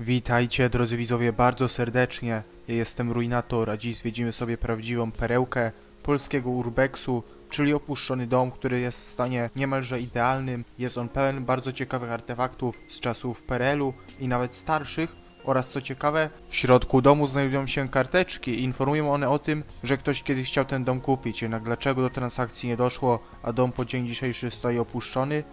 Witajcie drodzy widzowie bardzo serdecznie. Ja jestem Ruinator, a dziś zwiedzimy sobie prawdziwą perełkę polskiego urbexu, czyli opuszczony dom, który jest w stanie niemalże idealnym. Jest on pełen bardzo ciekawych artefaktów z czasów PRL-u i nawet starszych. Oraz co ciekawe, w środku domu znajdują się karteczki i informują one o tym, że ktoś kiedyś chciał ten dom kupić. Jednak dlaczego do transakcji nie doszło, a dom po dzień dzisiejszy stoi opuszczony?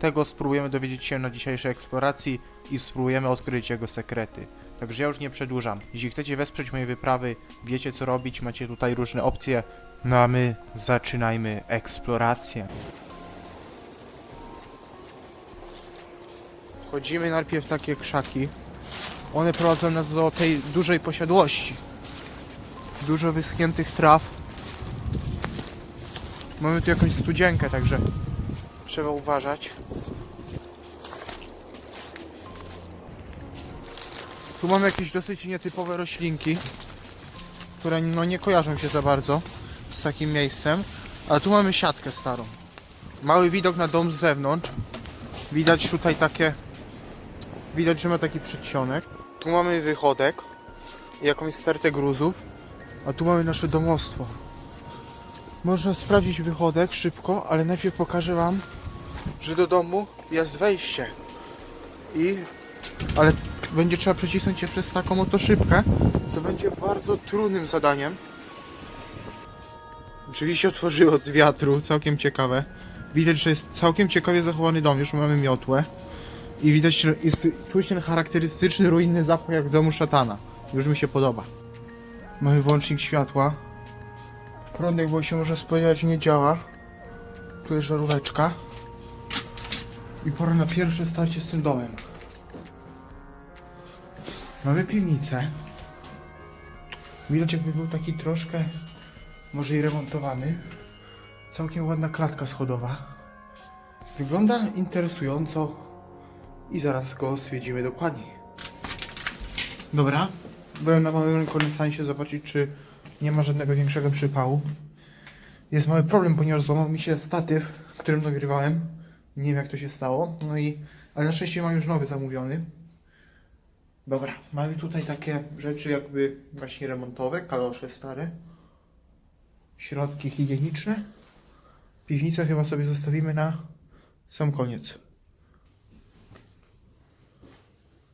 Tego spróbujemy dowiedzieć się na dzisiejszej eksploracji i spróbujemy odkryć jego sekrety. Także ja już nie przedłużam. Jeśli chcecie wesprzeć moje wyprawy, wiecie co robić, macie tutaj różne opcje. No a my zaczynajmy eksplorację. Wchodzimy najpierw w takie krzaki. One prowadzą nas do tej dużej posiadłości. Dużo wyschniętych traw. Mamy tu jakąś studzienkę, także trzeba uważać. Tu mamy jakieś dosyć nietypowe roślinki, które no nie kojarzą się za bardzo z takim miejscem. A tu mamy siatkę starą. Mały widok na dom z zewnątrz. Widać tutaj takie... Widać, że ma taki przedsionek. Tu mamy wychodek jakąś stertę gruzów. A tu mamy nasze domostwo. Można sprawdzić wychodek szybko, ale najpierw pokażę Wam, że do domu jest wejście. I... Ale będzie trzeba przecisnąć się przez taką oto szybkę, co będzie bardzo trudnym zadaniem. Się otworzyły od wiatru, całkiem ciekawe. Widać, że jest całkiem ciekawie zachowany dom, już mamy miotłę. I widać, że jest czuć ten charakterystyczny, ruinny zapach jak w domu szatana. Już mi się podoba. Mamy włącznik światła. Prądek, bo się może spodziewać, nie działa. Tu jest żaróweczka. I pora na pierwsze starcie z tym domem. Mamy piwnicę. Widać jakby był taki troszkę, może i remontowany. Całkiem ładna klatka schodowa. Wygląda interesująco i zaraz go stwierdzimy dokładniej. Dobra, byłem na małym rekonesansie zobaczyć, czy nie ma żadnego większego przypału. Jest mały problem, ponieważ złamał mi się statyw, którym nagrywałem. Nie wiem jak to się stało. No i, ale na szczęście mam już nowy zamówiony. Dobra, mamy tutaj takie rzeczy jakby właśnie remontowe, kalosze stare. Środki higieniczne. Piwnicę chyba sobie zostawimy na sam koniec.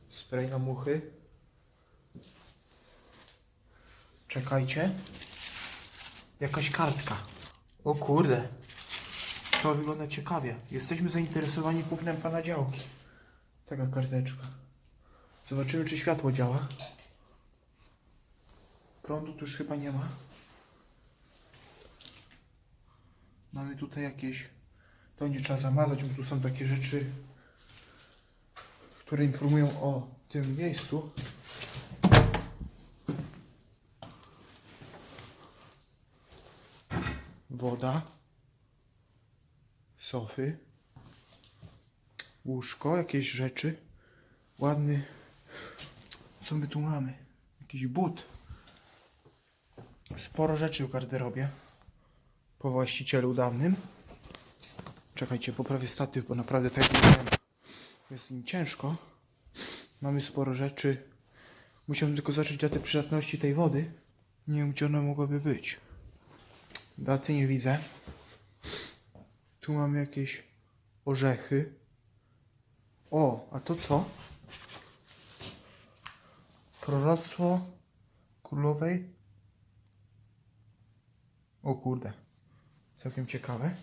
Spray na muchy. Czekajcie. Jakaś kartka. O kurde. To wygląda ciekawie. Jesteśmy zainteresowani kupnem pana działki. Taka karteczka. Zobaczymy, czy światło działa. Prądu tu już chyba nie ma. Mamy tutaj jakieś... To nie trzeba zamazać, bo tu są takie rzeczy, które informują o tym miejscu. Woda. Sofy. Łóżko, jakieś rzeczy. Ładny co my tu mamy? Jakiś but. Sporo rzeczy w garderobie. Po właścicielu dawnym. Czekajcie, poprawię statyw, bo naprawdę tak jest im ciężko. Mamy sporo rzeczy. Musiałem tylko zacząć datę przydatności tej wody. Nie wiem, gdzie one mogłyby być. Daty nie widzę. Tu mamy jakieś orzechy. O, a to co? Proroctwo królowej. O kurde. Całkiem ciekawe.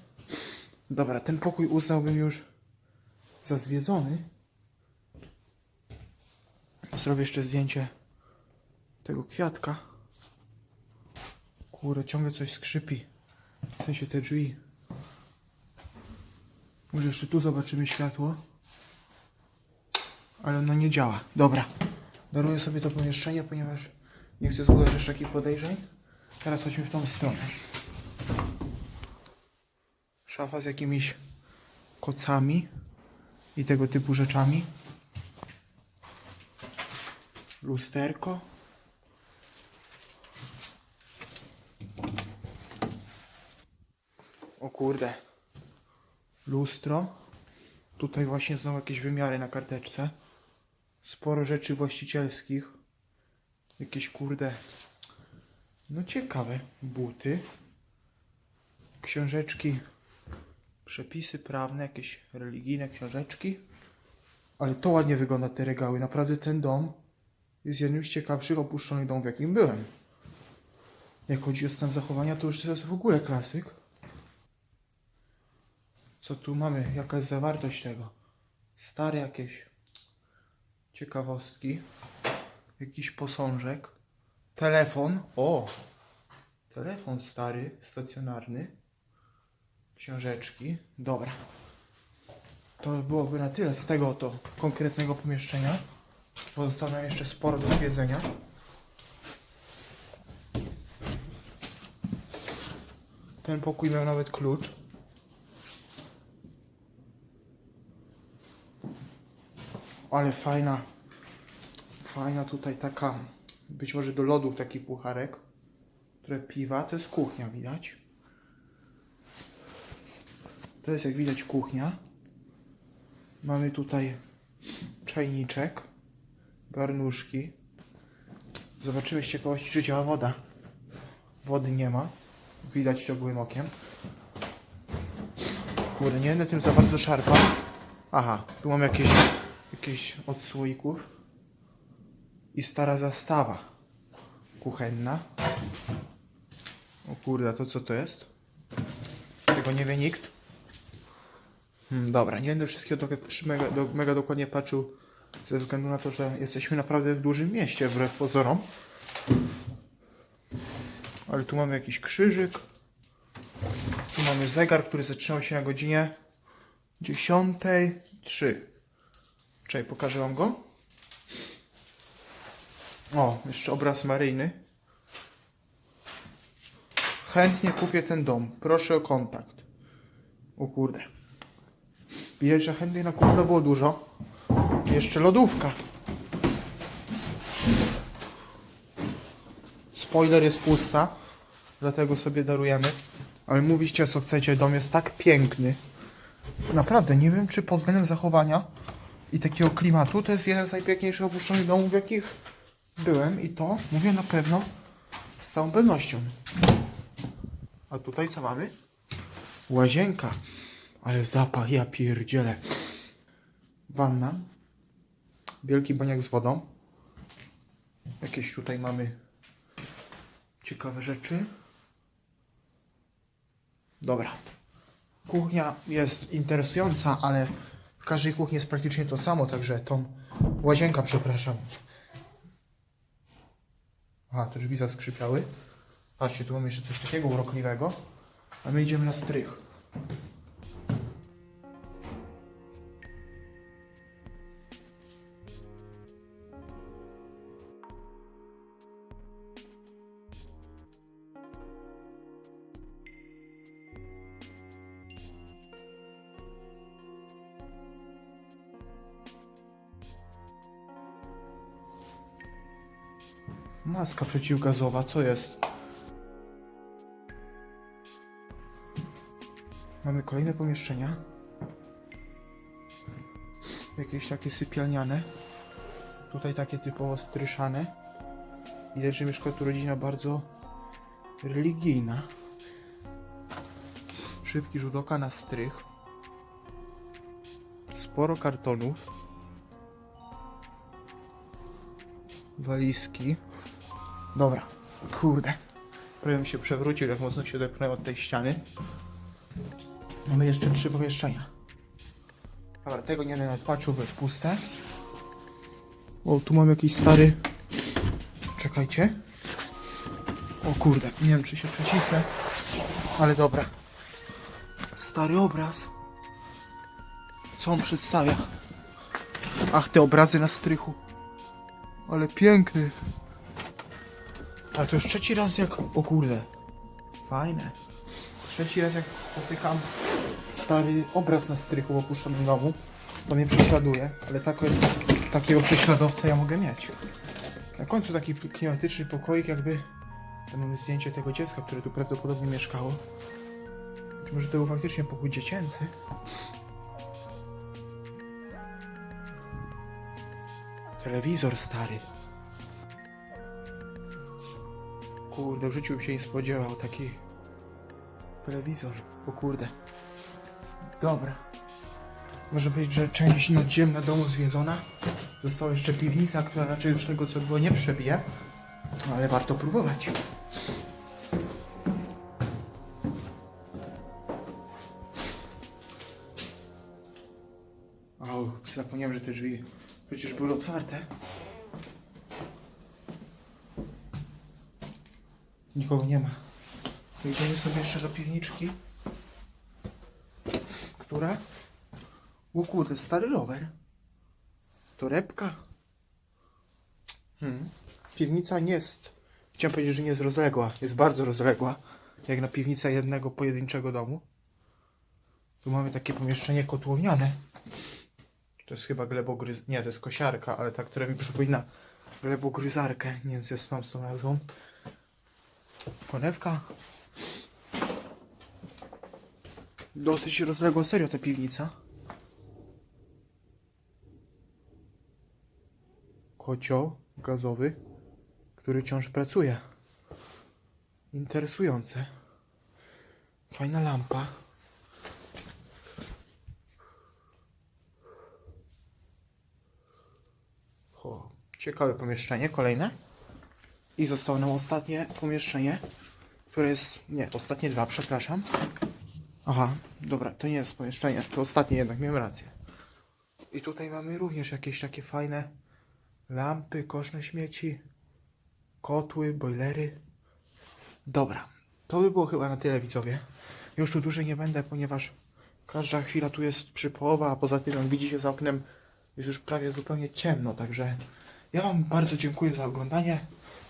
Dobra, ten pokój uznałbym już za zwiedzony. Zrobię jeszcze zdjęcie tego kwiatka. Kurde, ciągle coś skrzypi. W sensie te drzwi. Może jeszcze tu zobaczymy światło. Ale ono nie działa. Dobra. Daruję sobie to pomieszczenie, ponieważ nie chcę zbudować jeszcze takich podejrzeń. Teraz chodźmy w tą stronę. Szafa z jakimiś kocami i tego typu rzeczami. Lusterko. O kurde. Lustro. Tutaj właśnie są jakieś wymiary na karteczce. Sporo rzeczy właścicielskich. Jakieś kurde. No ciekawe. Buty. Książeczki. Przepisy prawne, jakieś religijne książeczki. Ale to ładnie wygląda te regały. Naprawdę ten dom jest jednym z ciekawszych opuszczonych domów, w jakim byłem. Jak chodzi o stan zachowania, to już jest w ogóle klasyk. Co tu mamy? Jaka jest zawartość tego? Stare jakieś ciekawostki. Jakiś posążek. Telefon. O! Telefon stary, stacjonarny. Książeczki. Dobra. To byłoby na tyle z tego oto konkretnego pomieszczenia. Pozostało nam jeszcze sporo do zwiedzenia. Ten pokój miał nawet klucz. Ale fajna, fajna tutaj taka, być może do lodów taki pucharek, które piwa, to jest kuchnia widać. To jest jak widać kuchnia. Mamy tutaj czajniczek, garnuszki. Zobaczymy z ciekawości, czy działa woda. Wody nie ma. Widać gołym okiem. Kurde, nie będę tym za bardzo szarpał. Aha, tu mam jakieś, jakieś od słoików. I stara zastawa kuchenna. O kurde, to co to jest? Tego nie wie nikt. Hmm, dobra, nie będę wszystkiego do, mega, do, mega dokładnie patrzył ze względu na to, że jesteśmy naprawdę w dużym mieście wbrew pozorom. Ale tu mamy jakiś krzyżyk. Tu mamy zegar, który zatrzymał się na godzinie 10.03. Czekaj, pokażę wam go. O, jeszcze obraz maryjny. Chętnie kupię ten dom. Proszę o kontakt. O kurde. Widać, że chętnych na kupno było dużo. Jeszcze lodówka. Spoiler jest pusta, dlatego sobie darujemy. Ale mówiście co chcecie, dom jest tak piękny. Naprawdę, nie wiem czy pod względem zachowania i takiego klimatu to jest jeden z najpiękniejszych opuszczonych domów, w jakich byłem i to mówię na pewno z całą pewnością. A tutaj co mamy? Łazienka. Ale zapach, ja pierdzielę. Wanna. Wielki baniak z wodą. Jakieś tutaj mamy ciekawe rzeczy. Dobra. Kuchnia jest interesująca, ale w każdej kuchni jest praktycznie to samo, także tą łazienka, przepraszam. Aha, te drzwi zaskrzypiały. Patrzcie, tu mamy jeszcze coś takiego urokliwego. A my idziemy na strych. Maska przeciwgazowa, co jest? Mamy kolejne pomieszczenia. Jakieś takie sypialniane. Tutaj takie typowo stryszane. Widać, że mieszka tu rodzina bardzo religijna. Szybki rzut oka na strych. Sporo kartonów. Walizki. Dobra, kurde. Prawie się przewrócił, jak mocno się odepchnąłem od tej ściany. Mamy jeszcze trzy pomieszczenia. Dobra, tego nie będę patrzył, bo jest puste. O, tu mam jakiś stary... Czekajcie. O kurde, nie wiem czy się przecisnę, ale dobra. Stary obraz. Co on przedstawia? Ach, te obrazy na strychu. Ale piękny. Ale to już trzeci raz jak... O kurde. Fajne. Trzeci raz jak spotykam stary obraz na strychu opuszczonym domu. To mnie prześladuje, ale tako, takiego prześladowcę ja mogę mieć. Na końcu taki klimatyczny pokoik jakby... Tam mamy zdjęcie tego dziecka, które tu prawdopodobnie mieszkało. Być może to był faktycznie pokój dziecięcy. Telewizor stary. Kurde, w życiu bym się nie spodziewał taki telewizor. O kurde. Dobra. Może być, że część nadziemna domu zwiedzona. Została jeszcze piwnica, która raczej już tego co było nie przebije. Ale warto próbować. O, zapomniałem, że te drzwi przecież były otwarte. Nikogo nie ma. Idziemy sobie jeszcze do piwniczki. Która? O kurde, stary rower. Torebka. Hmm. Piwnica nie jest. Chciałem powiedzieć, że nie jest rozległa. Jest bardzo rozległa. Jak na piwnicę jednego pojedynczego domu. Tu mamy takie pomieszczenie kotłowniane. To jest chyba glebogryz... Nie, to jest kosiarka, ale ta, która mi przypomina glebogryzarkę. Nie wiem, co jest z tą nazwą. Konewka. Dosyć rozległa serio ta piwnica. Kocioł gazowy, który wciąż pracuje. Interesujące. Fajna lampa. Ciekawe pomieszczenie, kolejne. I zostało nam ostatnie pomieszczenie, które jest. Nie, ostatnie dwa, przepraszam. Aha, dobra, to nie jest pomieszczenie, to ostatnie jednak, miałem rację. I tutaj mamy również jakieś takie fajne lampy, koszne śmieci, kotły, bojlery. Dobra, to by było chyba na tyle, widzowie. Już tu dłużej nie będę, ponieważ każda chwila tu jest przypołowa, a poza tym, jak widzicie za oknem, jest już prawie zupełnie ciemno, także ja Wam bardzo dziękuję za oglądanie.